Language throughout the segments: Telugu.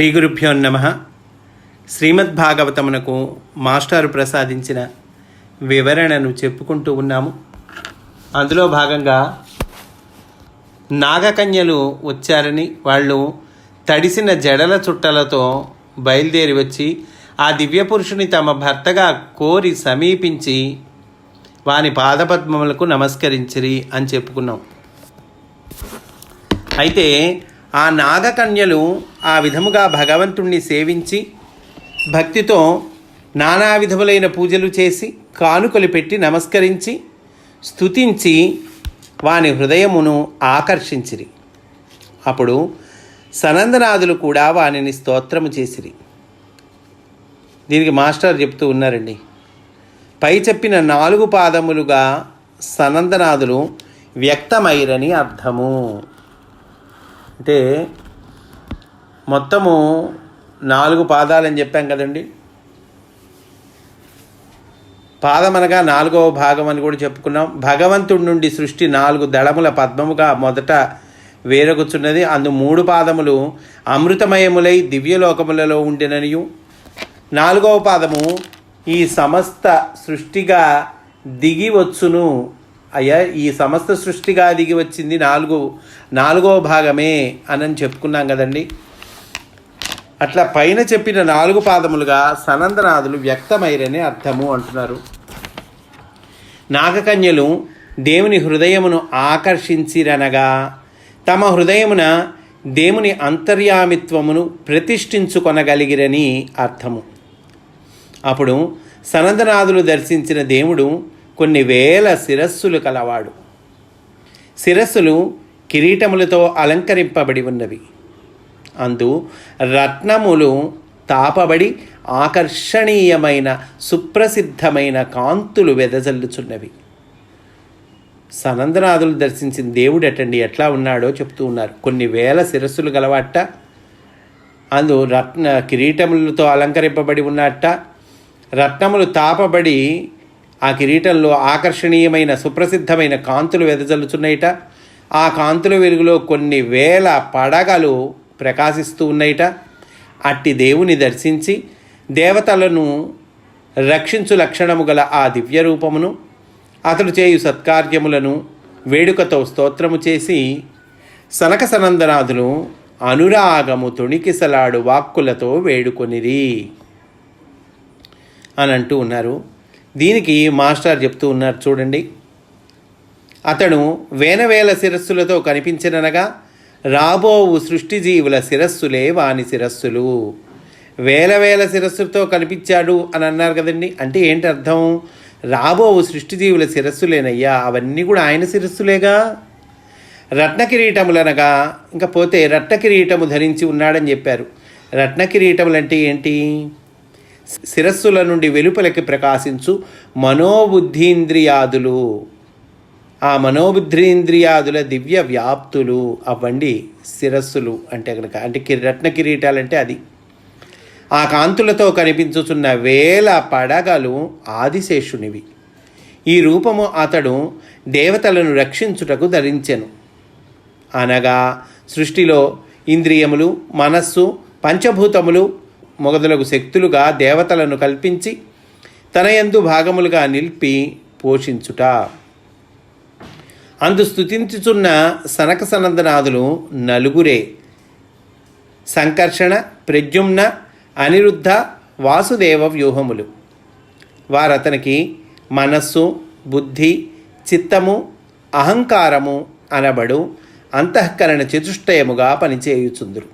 శ్రీ గురుభ్యో నమ. శ్రీమద్భాగవతమునకు మాస్టారు ప్రసాదించిన వివరణను చెప్పుకుంటూ ఉన్నాము. అందులో భాగంగా నాగకన్యలు వచ్చారని వాళ్ళు తడిసిన జడల చుట్టలతో బయలుదేరి వచ్చి ఆ దివ్య పురుషుని తమ భర్తగా కోరి సమీపించి వాని పాదపద్మములకు నమస్కరించిరి అని చెప్పుకున్నాం. అయితే ఆ నాగకన్యలు ఆ విధముగా భగవంతుణ్ణి సేవించి భక్తితో నానా విధములైన పూజలు చేసి కానుకలు పెట్టి నమస్కరించి స్తుతించి వాని హృదయమును ఆకర్షించిరి. అప్పుడు సనందనాథులు కూడా వానిని స్తోత్రము చేసిరి. దీనికి మాస్టర్ చెప్తూ ఉన్నారండి. పై చెప్పిన నాలుగు పాదములుగా సనందనాథులు వ్యక్తమైరని అర్థము. అంటే మొత్తము నాలుగు పాదాలని చెప్పాం కదండి. పాదం అనగా నాలుగవ భాగం అని కూడా చెప్పుకున్నాం. భగవంతుడి నుండి సృష్టి నాలుగు దళముల పద్మముగా మొదట వేరొకుచున్నది అందు మూడు పాదములు అమృతమయములై దివ్యలోకములలో ఉండిననియు. నాలుగవ పాదము ఈ సమస్త సృష్టిగా దిగి వచ్చును. అయ్యా ఈ సమస్త సృష్టిగా దిగి వచ్చింది నాలుగు నాలుగవ భాగమే అని చెప్పుకున్నాం కదండి. అట్లా పైన చెప్పిన నాలుగు పాదములుగా సనందనాథులు వ్యక్తమైరని అర్థము అంటున్నారు. నాగకన్యలు దేవుని హృదయమును ఆకర్షించిరనగా తమ హృదయమున దేవుని అంతర్యామిత్వమును ప్రతిష్ఠించుకొనగలిగిరని అర్థము. అప్పుడు సనందనాథులు దర్శించిన దేవుడు కొన్ని వేల శిరస్సులు కలవాడు. శిరస్సులు కిరీటములతో అలంకరింపబడి ఉన్నవి. అందు రత్నములు తాపబడి ఆకర్షణీయమైన సుప్రసిద్ధమైన కాంతులు వెదజల్లుచున్నవి. సనందనాథులు దర్శించిన దేవుడు అటండి ఎట్లా ఉన్నాడో చెప్తూ ఉన్నారు. కొన్ని వేల శిరస్సులు గలవాట. అందు రత్న కిరీటములతో అలంకరింపబడి ఉన్నట్ట రత్నములు తాపబడి ఆ కిరీటంలో ఆకర్షణీయమైన సుప్రసిద్ధమైన కాంతులు వెదజల్లుచున్నాయిట. ఆ కాంతుల వెలుగులో కొన్ని వేల పడగలు ప్రకాశిస్తూ ఉన్నాయిట. అట్టి దేవుని దర్శించి దేవతలను రక్షించు లక్షణము గల ఆ దివ్య రూపమును అతడు చేయు సత్కార్యములను వేడుకతో స్తోత్రము చేసి సనక సనందనాథులు అనురాగము తొణికిసలాడు వాక్కులతో వేడుకొనిరి. అని అంటూ ఉన్నారు. దీనికి మాస్టర్ చెప్తూ ఉన్నారు చూడండి. అతడు వేనవేల శిరస్సులతో కనిపించిననగా రాబోవు సృష్టి జీవుల శిరస్సులే వాని శిరస్సులు. వేల వేల శిరస్సులతో కనిపించాడు అని అన్నారు కదండి. అంటే ఏంటి అర్థం? రాబోవు సృష్టి జీవుల శిరస్సులేనయ్యా అవన్నీ కూడా ఆయన శిరస్సులేగా? రత్న కిరీటములనగా ఇంకా పోతే రత్న కిరీటము ధరించి ఉన్నాడని చెప్పారు. రత్న అంటే ఏంటి? శిరస్సుల నుండి వెలుపలకి ప్రకాశించు మనోబుద్ధీంద్రియాదులు. ఆ మనోబుద్ధీంద్రియాదుల దివ్య వ్యాప్తులు అవ్వండి శిరస్సులు అంటే కనుక అంటే కి- రత్న కిరీటాలంటే అది. ఆ కాంతులతో కనిపించుచున్న వేల పడగలు ఆదిశేషునివి. ఈ రూపము అతడు దేవతలను రక్షించుటకు ధరించెను. అనగా సృష్టిలో ఇంద్రియములు మనస్సు పంచభూతములు మొగదులకు శక్తులుగా దేవతలను కల్పించి తన యందు భాగములుగా నిలిపి పోషించుట. అందు స్థుతించుచున్న సనక సనందనాథులు నలుగురే. సంకర్షణ ప్రద్యుమ్న అనిరుద్ధ వాసుదేవ వ్యూహములు. వారతనికి మనస్సు బుద్ధి చిత్తము అహంకారము అనబడు అంతఃకరణ చతుష్టయముగా పనిచేయుచుందురు.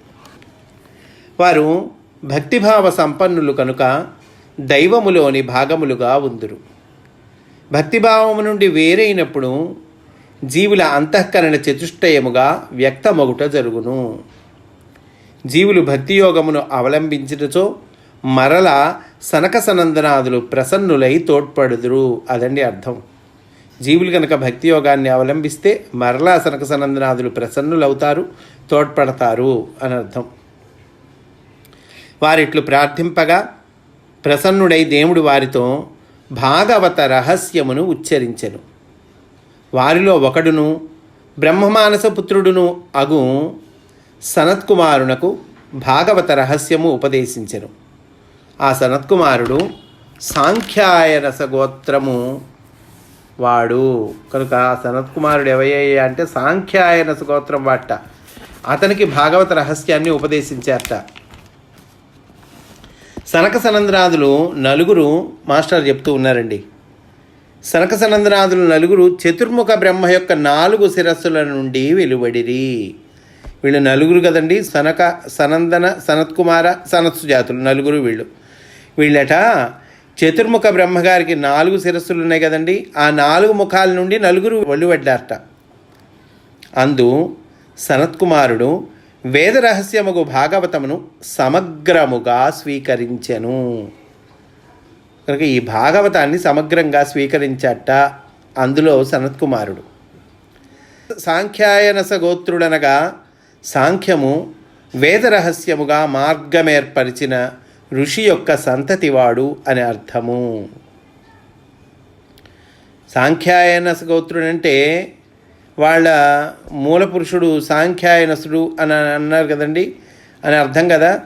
వారు భక్తిభావ సంపన్నులు కనుక దైవములోని భాగములుగా ఉందురు. భక్తిభావము నుండి వేరైనప్పుడు జీవుల అంతఃకరణ చతుష్టయముగా వ్యక్తమగుట జరుగును. జీవులు భక్తి యోగమును అవలంబించుటచో మరల సనక సనందనాదులు ప్రసన్నులై తోడ్పడుదురు అదండి అర్థం. జీవులు కనుక భక్తి యోగాన్ని అవలంబిస్తే మరలా సనక సనందనాదులు ప్రసన్నులవుతారు తోడ్పడతారు అని అర్థం వారిట్లు ప్రార్థింపగా ప్రసన్నుడై దేవుడు వారితో భాగవత రహస్యమును ఉచ్చరించెను. వారిలో ఒకడును బ్రహ్మమానస పుత్రుడును అగు సనత్కుమారునకు భాగవత రహస్యము ఉపదేశించెను. ఆ సనత్కుమారుడు సాంఖ్యాయరస గోత్రము వాడు. కనుక ఆ సనత్కుమారుడు ఎవయ్య అంటే సాంఖ్యాయనస గోత్రం వాట. అతనికి భాగవత రహస్యాన్ని ఉపదేశించారట. సనక సనందనాథులు నలుగురు మాస్టర్ చెప్తూ ఉన్నారండి. సనక సనందనాథులు నలుగురు చతుర్ముఖ బ్రహ్మ యొక్క నాలుగు శిరస్సుల నుండి వెలువడిరి. వీళ్ళు నలుగురు కదండి సనక సనందన సనత్కుమార సనత్సు జాతులు నలుగురు వీళ్ళు. వీళ్ళట చతుర్ముఖ బ్రహ్మగారికి నాలుగు శిరస్సులు ఉన్నాయి కదండి ఆ నాలుగు ముఖాల నుండి నలుగురు వెలువడ్డారట. అందు సనత్కుమారుడు వేదరహస్యముగు భాగవతమును సమగ్రముగా స్వీకరించెను. కనుక ఈ భాగవతాన్ని సమగ్రంగా స్వీకరించట అందులో సనత్కుమారుడు. సాంఖ్యాయనస గోత్రుడనగా సాంఖ్యము వేదరహస్యముగా మార్గమేర్పరిచిన ఋషి యొక్క సంతతివాడు అని అర్థము. సాంఖ్యాయనస గోత్రుడంటే వాళ్ళ మూల పురుషుడు సాంఖ్యాయనసుడు అని అన్నారు కదండి అని అర్థం కదా?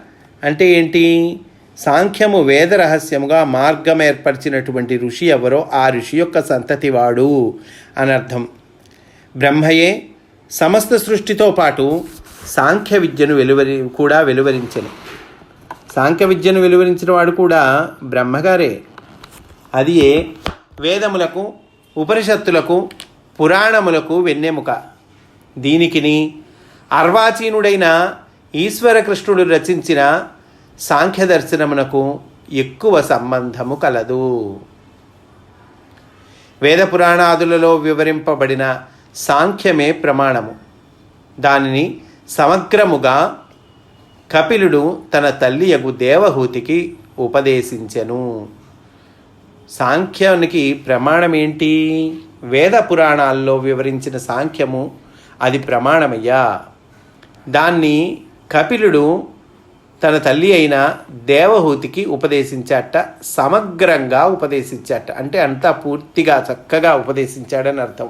అంటే ఏంటి? సాంఖ్యము వేద రహస్యముగా మార్గం ఏర్పరిచినటువంటి ఋషి ఎవరో ఆ ఋషి యొక్క సంతతి వాడు అని అర్థం. బ్రహ్మయే సమస్త సృష్టితో పాటు సాంఖ్య విద్యను వెలువరి కూడా వెలువరించను. సాంఖ్య విద్యను వెలువరించిన వాడు కూడా బ్రహ్మగారే. అది ఏ? వేదములకు ఉపనిషత్తులకు పురాణములకు వెన్నెముక. దీనికిని అర్వాచీనుడైన ఈశ్వరకృష్ణుడు రచించిన సాంఖ్య దర్శనమునకు ఎక్కువ సంబంధము కలదు. వేద పురాణాదులలో వివరింపబడిన సాంఖ్యమే ప్రమాణము. దానిని సమగ్రముగా కపిలుడు తన తల్లి యగు దేవహూతికి ఉపదేశించెను. సాంఖ్యానికి ప్రమాణం ఏంటి వేద పురాణాల్లో వివరించిన సాంఖ్యము అది ప్రమాణమయ్యా. దాన్ని కపిలుడు తన తల్లి అయిన దేవహూతికి ఉపదేశించాట సమగ్రంగా ఉపదేశించాట. అంటే అంతా పూర్తిగా చక్కగా ఉపదేశించాడని అర్థం.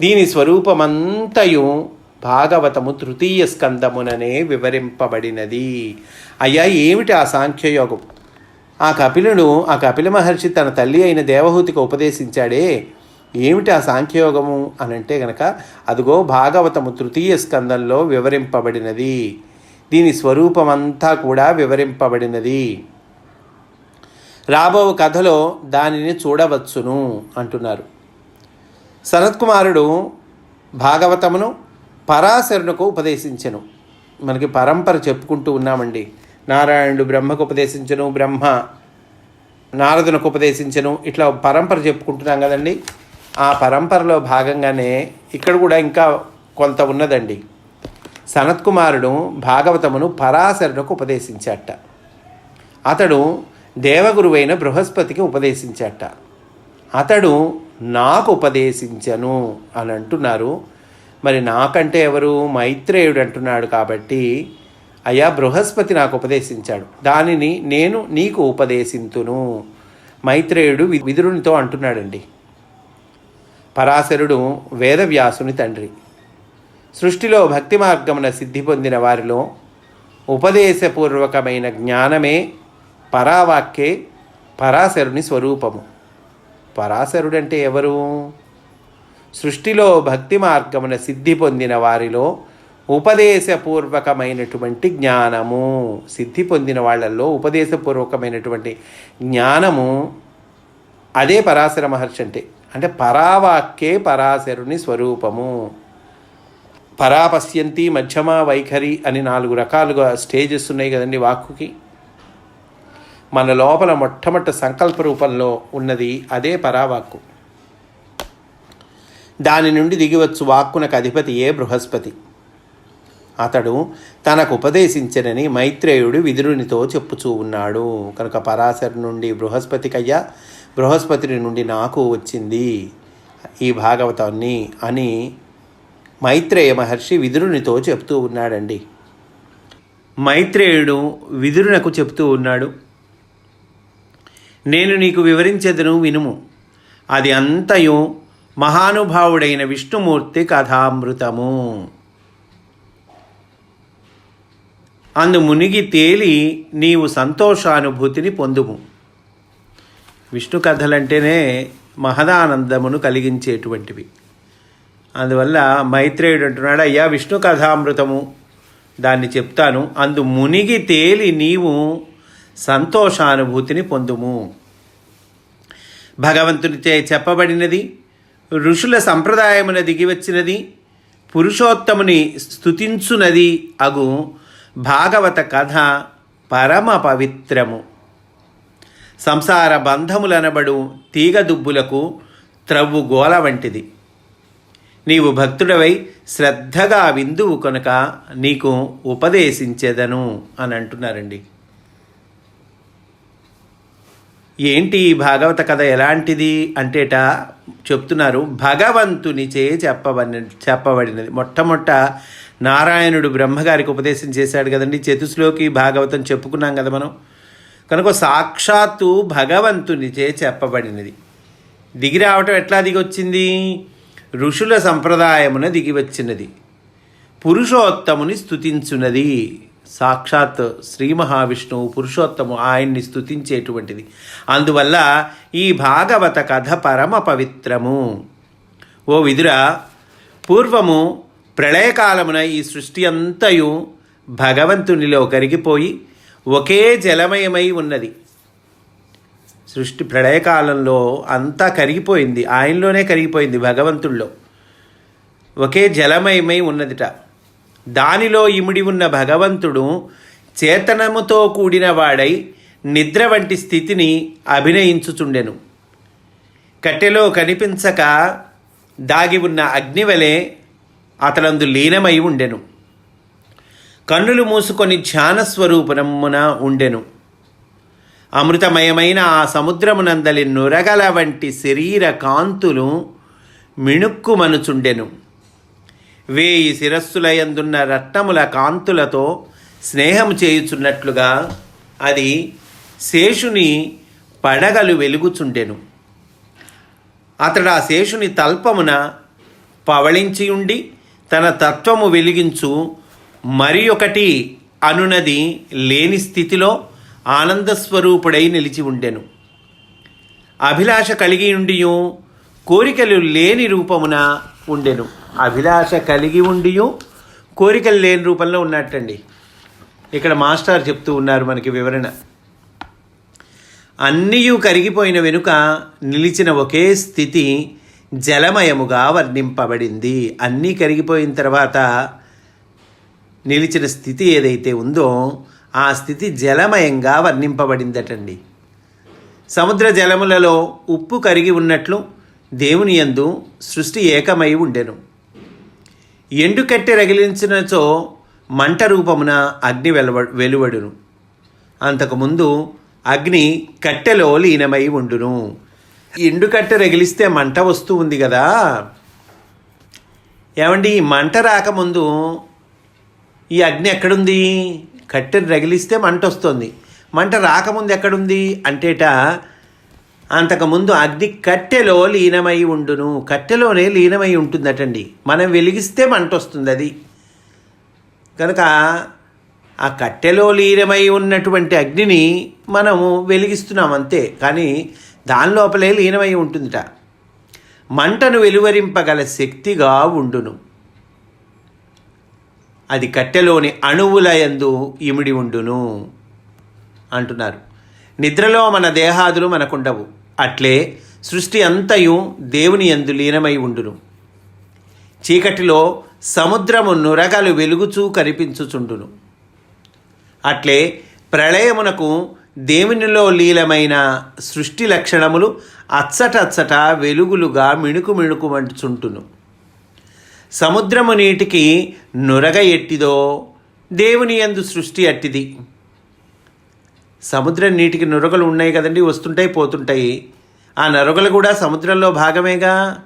దీని స్వరూపమంతయు భాగవతము తృతీయ స్కందముననే వివరింపబడినది. అయ్యా ఏమిటి ఆ సాంఖ్యయోగం? ఆ కపిలుడు ఆ కపిల మహర్షి తన తల్లి అయిన దేవహూతికి ఉపదేశించాడే ఏమిటి ఆ సాంఖ్యయోగము? అని అంటే గనక అదిగో భాగవతము తృతీయ స్కందంలో వివరింపబడినది. దీని స్వరూపమంతా కూడా వివరింపబడినది. రాబో కథలో దానిని చూడవచ్చును అంటున్నారు. సనత్కుమారుడు భాగవతమును పరాశరునకు ఉపదేశించెను. మనకి పరంపర చెప్పుకుంటూ ఉన్నామండి. నారాయణుడు బ్రహ్మకు ఉపదేశించను బ్రహ్మ నారదునకు ఉపదేశించను. ఇట్లా పరంపర చెప్పుకుంటున్నాం కదండి. ఆ పరంపరలో భాగంగానే ఇక్కడ కూడా ఇంకా కొంత ఉన్నదండి. సనత్కుమారుడు భాగవతమును పరాశరునకు ఉపదేశించాట. అతడు దేవగురువైన బృహస్పతికి ఉపదేశించాట. అతడు నాకు ఉపదేశించను అని అంటున్నారు. మరి నాకంటే ఎవరు? మైత్రేయుడు అంటున్నాడు కాబట్టి అయ్యా బృహస్పతి నాకు ఉపదేశించాడు. దానిని నేను నీకు ఉపదేశింతును. మైత్రేయుడు విదురునితో అంటున్నాడండి. పరాశరుడు వేదవ్యాసుని తండ్రి. సృష్టిలో భక్తి మార్గమున సిద్ధి పొందిన వారిలో ఉపదేశపూర్వకమైన జ్ఞానమే పరావాక్యే పరాశరుని స్వరూపము. పరాశరుడంటే ఎవరు? సృష్టిలో భక్తి మార్గమున సిద్ధి పొందిన వారిలో ఉపదేశపూర్వకమైనటువంటి జ్ఞానము సిద్ధి పొందిన వాళ్ళల్లో ఉపదేశపూర్వకమైనటువంటి జ్ఞానము అదే పరాశర మహర్షి అంటే. అంటే పరావాక్యే పరాశరుని స్వరూపము. పరాపశ్యంతి మధ్యమ వైఖరి అని నాలుగు రకాలుగా స్టేజెస్ ఉన్నాయి కదండి వాక్కుకి. మన లోపల మొట్టమొదటి సంకల్ప రూపంలో ఉన్నది అదే పరావాక్కు. దాని నుండి దిగివచ్చు వాక్కునకు అధిపతియే ఏ బృహస్పతి? అతడు తనకు ఉపదేశించనని మైత్రేయుడు విదురునితో చెప్పుచూ ఉన్నాడు. కనుక పరాశర్ నుండి బృహస్పతికయ్యా బృహస్పతి నుండి నాకు వచ్చింది ఈ భాగవతాన్ని అని మైత్రేయ మహర్షి విదురునితో చెప్తూ ఉన్నాడండి. మైత్రేయుడు విదురునకు చెప్తూ ఉన్నాడు నేను నీకు వివరించేదను వినుము. అది అంతయు మహానుభావుడైన విష్ణుమూర్తి కథామృతము. అందు మునిగి తేలి నీవు సంతోషానుభూతిని పొందుము. విష్ణు కథలంటేనే మహదానందమును కలిగించేటువంటివి. అందువల్ల మైత్రేయుడు అంటున్నాడు అయ్యా విష్ణు కథామృతము. దాన్ని చెప్తాను. అందు మునిగి తేలి నీవు సంతోషానుభూతిని పొందుము. భగవంతునిచే చెప్పబడినది ఋషుల సంప్రదాయమున దిగివచ్చినది పురుషోత్తముని స్తుతించునది అగు భాగవత కథ పరమ పవిత్రము. సంసార బంధములనబడు తీగదుబ్బులకు త్రవ్వు గోల వంటిది. నీవు భక్తుడవై శ్రద్ధగా విందువు కనుక నీకు ఉపదేశించేదను అని అంటున్నారండి ఏంటి ఈ భాగవత కథ ఎలాంటిది అంటేట చెప్తున్నారు భగవంతునిచే చెప్పబడి చెప్పబడినది. మొట్టమొట్ట నారాయణుడు బ్రహ్మగారికి ఉపదేశం చేశాడు కదండి. చతుస్లోకి భాగవతం చెప్పుకున్నాం కదా మనం. కనుక సాక్షాత్తు భగవంతునిచే చెప్పబడినది. దిగి రావటం ఎట్లా దిగొచ్చింది ఋషుల సంప్రదాయమున దిగి వచ్చినది. పురుషోత్తముని స్థుతించున్నది సాక్షాత్ శ్రీ మహావిష్ణువు పురుషోత్తము ఆయన్ని స్థుతించేటువంటిది అందువల్ల ఈ భాగవత కథ పరమ పవిత్రము. ఓ విదుర పూర్వము ప్రళయకాలమున ఈ సృష్టి అంతయు భగవంతునిలో కరిగిపోయి ఒకే జలమయమై ఉన్నది. సృష్టి ప్రళయకాలంలో అంతా కరిగిపోయింది. ఆయనలోనే కరిగిపోయింది భగవంతుల్లో. ఒకే జలమయమై ఉన్నదిట. దానిలో ఇమిడి ఉన్న భగవంతుడు చేతనముతో కూడిన వాడై నిద్ర వంటి స్థితిని అభినయించుచుండెను. కట్టెలో కనిపించక దాగి ఉన్న అగ్నివలే అతనందు లీనమై ఉండెను. కన్నులు మూసుకొని ధ్యానస్వరూపమున ఉండెను. అమృతమయమైన ఆ సముద్రమునందలి నురగల వంటి శరీర కాంతులు మిణుక్కుమనుచుండెను. వేయి శిరస్సులయందున్న రత్నముల కాంతులతో స్నేహం చేయుచున్నట్లుగా అది శేషుని పడగలు వెలుగుచుండెను. అతడు ఆ శేషుని తల్పమున పవళించి ఉండి తన తత్వము వెలిగించు మరి ఒకటి అనునది లేని స్థితిలో ఆనందస్వరూపుడై నిలిచి ఉండెను. అభిలాష కలిగి ఉండియు కోరికలు లేని రూపమున ఉండెను. అభిలాష కలిగి ఉండియు కోరికలు లేని రూపంలో ఉన్నట్టండి. ఇక్కడ మాస్టర్ చెప్తూ ఉన్నారు మనకి వివరణ. అన్నీయు కరిగిపోయిన వెనుక నిలిచిన ఒకే స్థితి జలమయముగా వర్ణింపబడింది. అన్నీ కరిగిపోయిన తర్వాత నిలిచిన స్థితి ఏదైతే ఉందో ఆ స్థితి జలమయంగా వర్ణింపబడిందటండి. సముద్ర జలములలో ఉప్పు కరిగి ఉన్నట్లు దేవుని యందు సృష్టి ఏకమై ఉండెను. ఎండుకట్టె రగిలించినచో మంట రూపమున అగ్ని వెలువ వెలువడును. అంతకుముందు అగ్ని కట్టెలో లీనమై ఉండును. ఎండుకట్టె రగిలిస్తే మంట వస్తూ ఉంది కదా. ఏమండి ఈ మంట రాకముందు ఈ అగ్ని ఎక్కడుంది? కట్టెను రగిలిస్తే మంట వస్తుంది. మంట రాకముందు ఎక్కడుంది? అంటేట అంతకుముందు అగ్ని కట్టెలో లీనమై ఉండును. కట్టెలోనే లీనమై ఉంటుందటండి. మనం వెలిగిస్తే మంట వస్తుంది అది. కనుక ఆ కట్టెలో లీనమై ఉన్నటువంటి అగ్నిని మనము వెలిగిస్తున్నాం అంతే కానీ దాని లోపలే లీనమై ఉంటుందిట. మంటను వెలువరింపగల శక్తిగా ఉండును. అది కట్టెలోని అణువుల యందు ఇమిడి ఉండును అంటున్నారు. నిద్రలో మన దేహాదులు మనకుండవు. అట్లే సృష్టి అంతయు దేవుని యందు లీనమై ఉండును. చీకటిలో సముద్రము నురగలు వెలుగుచూ కనిపించుచుండును. అట్లే ప్రళయమునకు దేవునిలో లీలమైన సృష్టి లక్షణములు అచ్చటచ్చట వెలుగులుగా మిణుకు మిణుకుమంటుచుంటును సముద్రము నీటికి నురగ ఎట్టిదో దేవుని యందు సృష్టి అట్టిది. సముద్రం నీటికి నురగలు ఉన్నాయి కదండి వస్తుంటాయి పోతుంటాయి. ఆ నరుగలు కూడా సముద్రంలో భాగమేగా?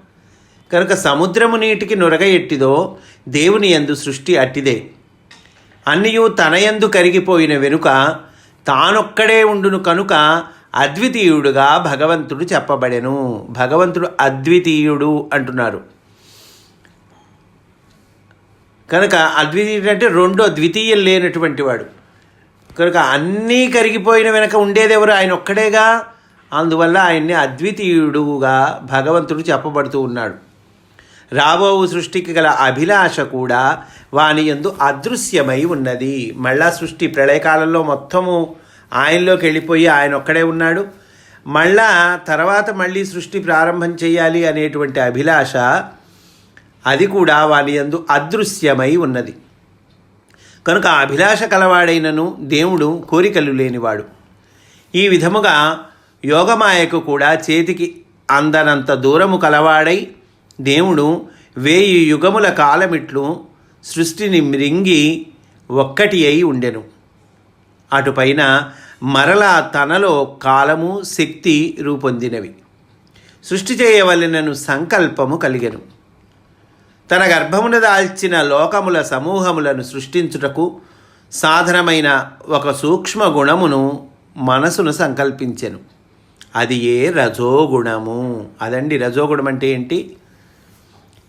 కనుక సముద్రము నీటికి నురగ ఎట్టిదో దేవుని యందు సృష్టి అట్టిదే. అన్నియు తనయందు కరిగిపోయిన వెనుక తానొక్కడే ఉండును కనుక అద్వితీయుడుగా భగవంతుడు చెప్పబడెను. భగవంతుడు అద్వితీయుడు అంటున్నారు. కనుక అద్వితీయుడు అంటే రెండో ద్వితీయం లేనటువంటి వాడు. కనుక అన్నీ కరిగిపోయిన వెనక ఉండేదెవరు ఆయన ఒక్కడేగా. అందువల్ల ఆయన్ని అద్వితీయుడుగా భగవంతుడు చెప్పబడుతూ ఉన్నాడు. రాబో సృష్టికి గల అభిలాష కూడా వాని ఎందు అదృశ్యమై ఉన్నది. మళ్ళా సృష్టి ప్రళయకాలంలో మొత్తము ఆయనలోకి వెళ్ళిపోయి ఆయన ఒక్కడే ఉన్నాడు. మళ్ళా తర్వాత మళ్ళీ సృష్టి ప్రారంభం చేయాలి అనేటువంటి అభిలాష అది కూడా వాని ఎందు అదృశ్యమై ఉన్నది. కనుక అభిలాష కలవాడైనను దేవుడు కోరికలు లేనివాడు. ఈ విధముగా యోగమాయకు కూడా చేతికి అందనంత దూరము కలవాడై దేవుడు వేయి యుగముల కాలమిట్లు సృష్టిని మ్రింగి ఒక్కటి అయి ఉండెను. అటుపైన మరలా తనలో కాలము శక్తి రూపొందినవి. సృష్టి చేయవలెనను సంకల్పము కలిగెను. తన గర్భమున దాల్చిన లోకముల సమూహములను సృష్టించుటకు సాధనమైన ఒక సూక్ష్మ గుణమును మనసును సంకల్పించెను. అది ఏ రజోగుణము? అదండి రజోగుణం అంటే ఏంటి?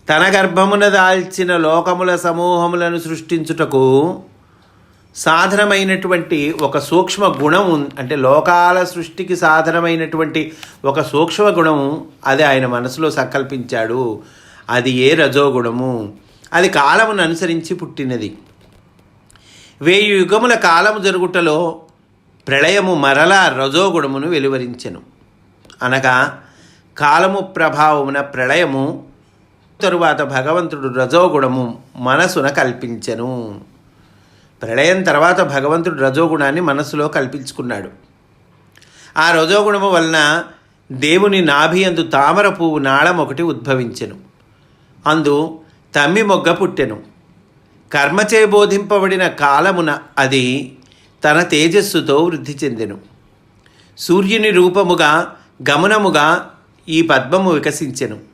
తన గర్భమున దాల్చిన లోకముల సమూహములను సృష్టించుటకు సాధనమైనటువంటి ఒక సూక్ష్మ గుణం అంటే లోకాల సృష్టికి సాధనమైనటువంటి ఒక సూక్ష్మ గుణం అది ఆయన మనసులో సంకల్పించాడు. అది ఏ రజోగుణము? అది కాలమును అనుసరించి పుట్టినది. వేయి యుగముల కాలము జరుగుటలో ప్రళయము మరలా రజోగుణమును వెలువరించెను. అనగా కాలము ప్రభావమున ప్రళయము తరువాత భగవంతుడు రజోగుణము మనసున కల్పించెను. ప్రళయం తర్వాత భగవంతుడు రజోగుణాన్ని మనసులో కల్పించుకున్నాడు. ఆ రజోగుణము వలన దేవుని నాభియందు తామర పువ్వు నాళం ఒకటి ఉద్భవించెను. అందు తమ్మి మొగ్గ పుట్టెను. కర్మచే బోధింపబడిన కాలమున అది తన తేజస్సుతో వృద్ధి చెందెను. సూర్యుని రూపముగా గమనముగా ఈ పద్మము వికసించెను.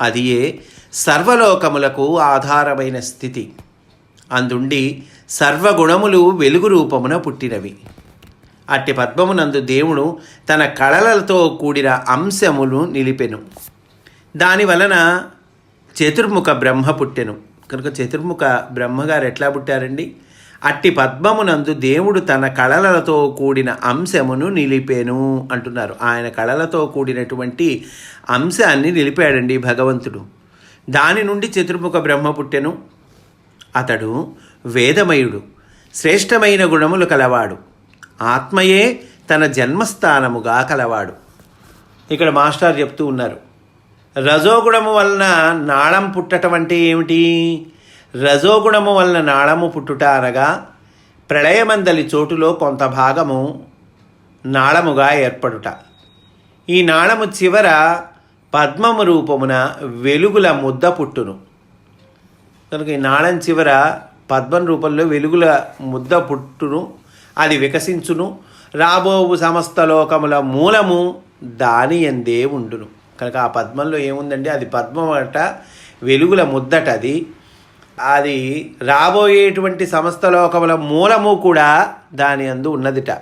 అది ఏ సర్వలోకములకు ఆధారమైన స్థితి. అందుండి సర్వగుణములు వెలుగు రూపమున పుట్టినవి. అట్టి పద్మమునందు దేవుడు తన కళలతో కూడిన అంశమును నిలిపెను. దాని వలన చతుర్ముఖ బ్రహ్మ పుట్టెను. కనుక చతుర్ముఖ బ్రహ్మగారు ఎట్లా పుట్టారండి? అట్టి పద్మమునందు దేవుడు తన కళలతో కూడిన అంశమును నిలిపేను అంటున్నారు. ఆయన కళలతో కూడినటువంటి అంశాన్ని నిలిపాడండి భగవంతుడు. దాని నుండి చతుర్ముఖ బ్రహ్మ పుట్టెను. అతడు వేదమయుడు శ్రేష్టమైన గుణములు కలవాడు. ఆత్మయే తన జన్మస్థానముగా కలవాడు. ఇక్కడ మాస్టర్ చెప్తూ ఉన్నారు. రజోగుణము వలన నాళం పుట్టటం అంటే ఏమిటి? రజోగుణము వలన నాళము పుట్టుట అనగా ప్రళయమందలి చోటులో కొంత భాగము నాళముగా ఏర్పడుట. ఈ నాళము చివర పద్మము రూపమున వెలుగుల ముద్ద పుట్టును. కనుక ఈ నాళం చివర పద్మం రూపంలో వెలుగుల ముద్ద పుట్టును అది వికసించును. రాబోవు సమస్త లోకముల మూలము దాని ఎందే ఉండును. కనుక ఆ పద్మంలో ఏముందంటే అది పద్మం అట వెలుగుల ముద్దట అది. అది రాబోయేటువంటి సమస్త లోకముల మూలము కూడా దాని అందు ఉన్నదిట.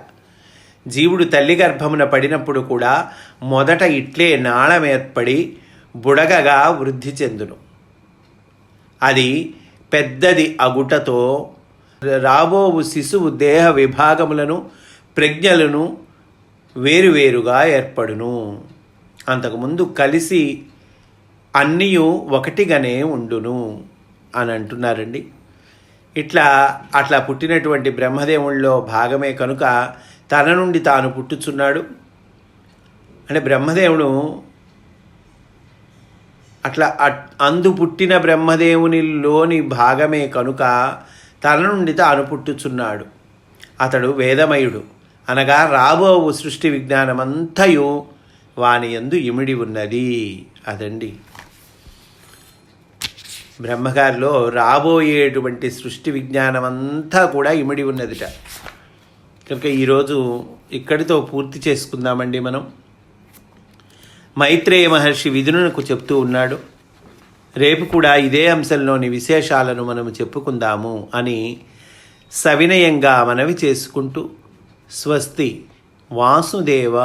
జీవుడు తల్లి గర్భమున పడినప్పుడు కూడా మొదట ఇట్లే నాళం ఏర్పడి బుడగగా వృద్ధి చెందును. అది పెద్దది అగుటతో రాబోవు శిశువు దేహ విభాగములను ప్రజ్ఞలను వేరువేరుగా ఏర్పడును. అంతకుముందు కలిసి అన్నీ ఒకటిగానే ఉండును. అని అంటున్నారండి. ఇట్లా అట్లా పుట్టినటువంటి బ్రహ్మదేవుల్లో భాగమే కనుక తన నుండి తాను పుట్టుచున్నాడు. అంటే బ్రహ్మదేవుడు అట్లా అట్- అందు పుట్టిన బ్రహ్మదేవునిలోని భాగమే కనుక తన నుండి తాను పుట్టుచున్నాడు. అతడు వేదమయుడు. అనగా రాబో సృష్టి విజ్ఞానమంతయు వాని యందు ఇమిడి ఉన్నది. అదండి. బ్రహ్మగారిలో రాబోయేటువంటి సృష్టి విజ్ఞానం అంతా కూడా ఇమిడి ఉన్నదిట. కనుక ఈరోజు ఇక్కడితో పూర్తి చేసుకుందామండి మనం. మైత్రేయ మహర్షి విధునకు చెప్తూ ఉన్నాడు రేపు కూడా ఇదే అంశంలోని విశేషాలను మనము చెప్పుకుందాము అని సవినయంగా మనవి చేసుకుంటూ స్వస్తి వాసుదేవ